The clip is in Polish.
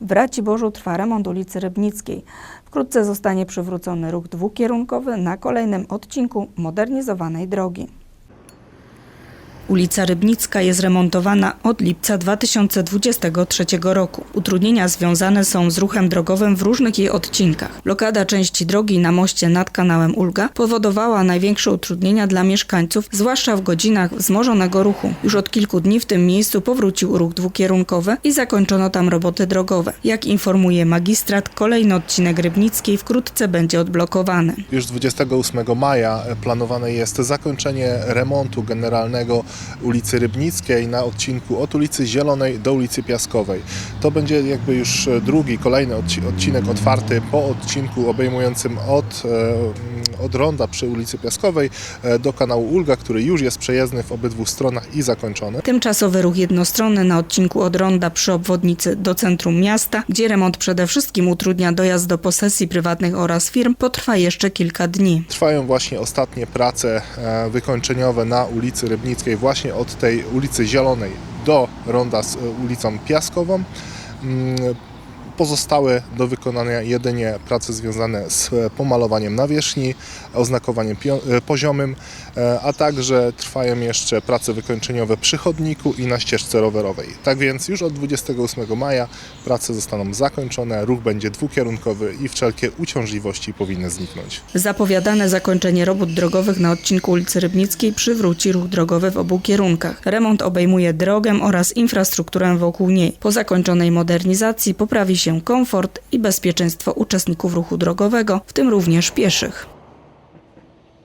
W Raciborzu trwa remont ulicy Rybnickiej. Wkrótce zostanie przywrócony ruch dwukierunkowy na kolejnym odcinku modernizowanej drogi. Ulica Rybnicka jest remontowana od lipca 2023 roku. Utrudnienia związane są z ruchem drogowym w różnych jej odcinkach. Blokada części drogi na moście nad kanałem Ulga powodowała największe utrudnienia dla mieszkańców, zwłaszcza w godzinach wzmożonego ruchu. Już od kilku dni w tym miejscu powrócił ruch dwukierunkowy i zakończono tam roboty drogowe. Jak informuje magistrat, kolejny odcinek Rybnickiej wkrótce będzie odblokowany. Już 28 maja planowane jest zakończenie remontu generalnego ulicy Rybnickiej na odcinku od ulicy Zielonej do ulicy Piaskowej. To będzie jakby już drugi, kolejny odci- odcinek otwarty po odcinku obejmującym od, e, od ronda przy ulicy Piaskowej e, do kanału Ulga, który już jest przejezdny w obydwu stronach i zakończony. Tymczasowy ruch jednostronny na odcinku od ronda przy obwodnicy do centrum miasta, gdzie remont przede wszystkim utrudnia dojazd do posesji prywatnych oraz firm, potrwa jeszcze kilka dni. Trwają właśnie ostatnie prace e, wykończeniowe na ulicy Rybnickiej, właśnie od tej ulicy Zielonej do ronda z e, ulicą Piaskową. Pozostałe do wykonania jedynie prace związane z e, pomalowaniem nawierzchni, oznakowaniem e, poziomym, e, a także trwają jeszcze prace wykończeniowe przy chodniku i na ścieżce rowerowej. Tak więc już od 28 maja prace zostaną zakończone, ruch będzie dwukierunkowy i wszelkie uciążliwości powinny zniknąć. Zapowiadane zakończenie robót drogowych na odcinku ulicy Rybnickiej przywróci ruch drogowy w obu kierunkach. Remont obejmuje drogę oraz infrastrukturę wokół niej. Po zakończonej modernizacji poprawi się komfort i bezpieczeństwo uczestników ruchu drogowego, w tym również pieszych.